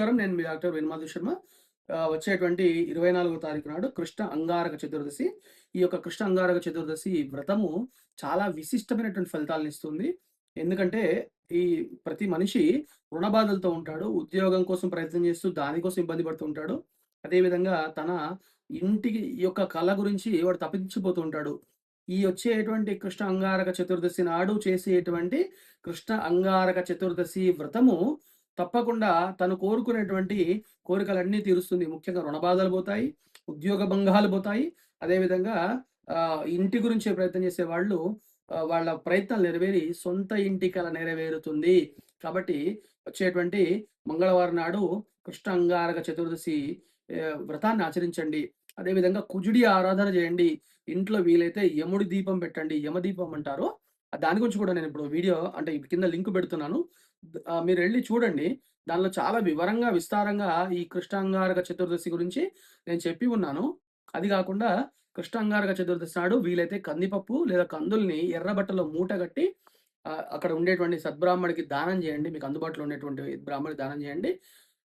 నమస్కారం. నేను మీ డాక్టర్ వేణుమాధవ్ శర్మ. వచ్చేటువంటి ఇరవై నాలుగో తారీఖు నాడు కృష్ణ అంగారక చతుర్దశి. ఈ యొక్క కృష్ణ అంగారక చతుర్దశి వ్రతము చాలా విశిష్టమైనటువంటి ఫలితాలనిస్తుంది. ఎందుకంటే, ఈ ప్రతి మనిషి రుణ బాధలతో ఉంటాడు. ఉద్యోగం కోసం ప్రయత్నం చేస్తూ దానికోసం ఇబ్బంది పడుతూ ఉంటాడు. అదేవిధంగా తన ఇంటికి యొక్క కళ గురించి వాడు తప్పించిపోతూ ఉంటాడు. ఈ వచ్చేటువంటి కృష్ణ అంగారక చతుర్దశి నాడు చేసేటువంటి కృష్ణ అంగారక చతుర్దశి వ్రతము తప్పకుండా తను కోరుకునేటువంటి కోరికలన్నీ తీరుస్తుంది. ముఖ్యంగా రుణబాధలు పోతాయి. ఉద్యోగ భంగాలు పోతాయి. అదేవిధంగా ఇంటి గురించే ప్రయత్నం చేసే వాళ్ళు వాళ్ళ ప్రయత్నాలు నెరవేరి సొంత ఇంటి కల నెరవేరుతుంది. కాబట్టి వచ్చేటువంటి మంగళవారం నాడు కృష్ణ అంగారక చతుర్దశి వ్రతాన్ని ఆచరించండి. అదేవిధంగా కుజుడి ఆరాధన చేయండి. ఇంట్లో వీలైతే యముడి దీపం పెట్టండి. యమదీపం అంటారు. దాని గురించి కూడా నేను ఇప్పుడు వీడియో అంటే కింద లింక్ పెడుతున్నాను. మీరు వెళ్ళి చూడండి. దానిలో చాలా వివరంగా, విస్తారంగా ఈ కృష్ణాంగారక చతుర్దశి గురించి నేను చెప్పి ఉన్నాను. అది కాకుండా కృష్ణాంగారక చతుర్దశి నాడు వీలైతే కందిపప్పు లేదా కందుల్ని ఎర్రబట్టలో మూట కట్టి అక్కడ ఉండేటువంటి సద్బ్రాహ్మడికి దానం చేయండి. మీకు అందుబాటులో ఉండేటువంటి బ్రాహ్మడికి దానం చేయండి.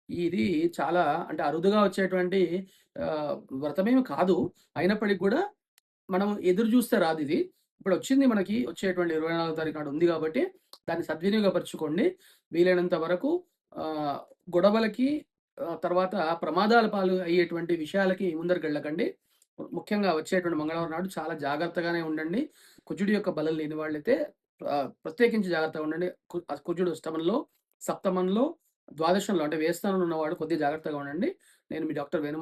ఇది చాలా అంటే అరుదుగా వచ్చేటువంటి వ్రతమేమి కాదు. అయినప్పటికీ కూడా మనం ఎదురు చూస్తే ఇప్పుడు వచ్చింది మనకి వచ్చేటువంటి 24వ తారీఖు నాడు ఉంది కాబట్టి దాన్ని సద్వినియోగపరుచుకోండి. వీలైనంత వరకు గొడవలకి తర్వాత ప్రమాదాల పాలు అయ్యేటువంటి విషయాలకి ముందరికెళ్ళకండి. ముఖ్యంగా వచ్చేటువంటి మంగళవారం నాడు చాలా జాగ్రత్తగానే ఉండండి. కుజుడి యొక్క బలం లేని వాళ్ళైతే ప్రత్యేకించి జాగ్రత్తగా ఉండండి. కుజుడు అష్టమంలో, సప్తమంలో, ద్వాదశంలో అంటే వేస్తానంలో ఉన్నవాడు కొద్దిగా జాగ్రత్తగా ఉండండి. నేను మీ డాక్టర్ వేణుమా